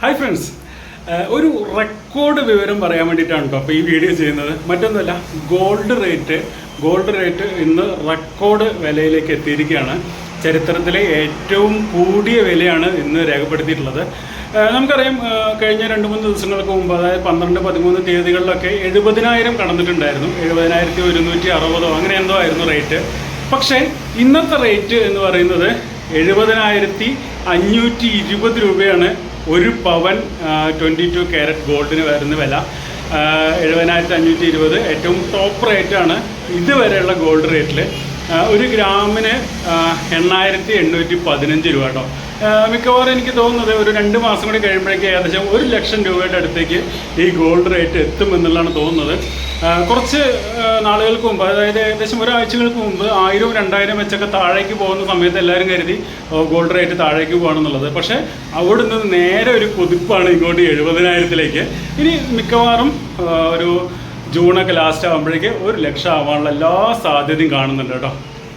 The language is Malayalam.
ഹായ് ഫ്രണ്ട്സ് ഒരു റെക്കോർഡ് വിവരം പറയാൻ വേണ്ടിയിട്ടാണ് കേട്ടോ അപ്പോൾ ഈ വീഡിയോ ചെയ്യുന്നത്. മറ്റൊന്നുമല്ല ഗോൾഡ് റേറ്റ് ഗോൾഡ് റേറ്റ് ഇന്ന് റെക്കോർഡ് വിലയിലേക്ക് എത്തിയിരിക്കുകയാണ്. ചരിത്രത്തിലെ ഏറ്റവും കൂടിയ വിലയാണ് ഇന്ന് രേഖപ്പെടുത്തിയിട്ടുള്ളത്. നമുക്കറിയാം കഴിഞ്ഞ രണ്ട് മൂന്ന് ദിവസങ്ങൾക്ക് മുമ്പ് അതായത് പന്ത്രണ്ട് പതിമൂന്ന് തീയതികളിലൊക്കെ എഴുപതിനായിരം കടന്നിട്ടുണ്ടായിരുന്നു. എഴുപതിനായിരത്തി ഒരുന്നൂറ്റി അറുപതോ അങ്ങനെ എന്തോ ആയിരുന്നു റേറ്റ് പക്ഷേ ഇന്നത്തെ റേറ്റ് എന്ന് പറയുന്നത് എഴുപതിനായിരത്തി അഞ്ഞൂറ്റി ഇരുപത് രൂപയാണ് ഒരു പവൻ ട്വന്റി ടു ക്യാരറ്റ് ഗോൾഡിന് വരുന്ന വില. എഴുപതിനായിരത്തി അഞ്ഞൂറ്റി ഇരുപത് ഏറ്റവും ടോപ്പ് റേറ്റാണ് ഇതുവരെയുള്ള ഗോൾഡ് റേറ്റിൽ ഒരു ഗ്രാമിന് എണ്ണായിരത്തി എണ്ണൂറ്റി പതിനഞ്ച് രൂപ കേട്ടോ. മിക്കവാറും എനിക്ക് തോന്നുന്നത് ഒരു രണ്ട് മാസം കൂടി കഴിയുമ്പോഴേക്ക് ഏകദേശം ഒരു ലക്ഷം രൂപയുടെ അടുത്തേക്ക് ഈ ഗോൾഡ് റേറ്റ് എത്തുമെന്നുള്ളതാണ് തോന്നുന്നത്. കുറച്ച് നാളുകൾക്ക് മുമ്പ് അതായത് ഏകദേശം ഒരാഴ്ചകൾക്ക് മുമ്പ് ആയിരവും രണ്ടായിരം വെച്ചൊക്കെ താഴേക്ക് പോകുന്ന സമയത്ത് എല്ലാവരും കരുതി ഗോൾഡ് റേറ്റ് താഴേക്ക് പോകണമെന്നുള്ളത് പക്ഷേ അവിടെ നിന്ന് നേരെ ഒരു കുതിപ്പാണ് ഇങ്ങോട്ട് എഴുപതിനായിരത്തിലേക്ക്. ഇനി മിക്കവാറും ഒരു ജൂണൊക്കെ ലാസ്റ്റ് ആകുമ്പോഴേക്ക് ഒരു ലക്ഷം ആവാനുള്ള എല്ലാ സാധ്യതയും കാണുന്നുണ്ട് കേട്ടോ.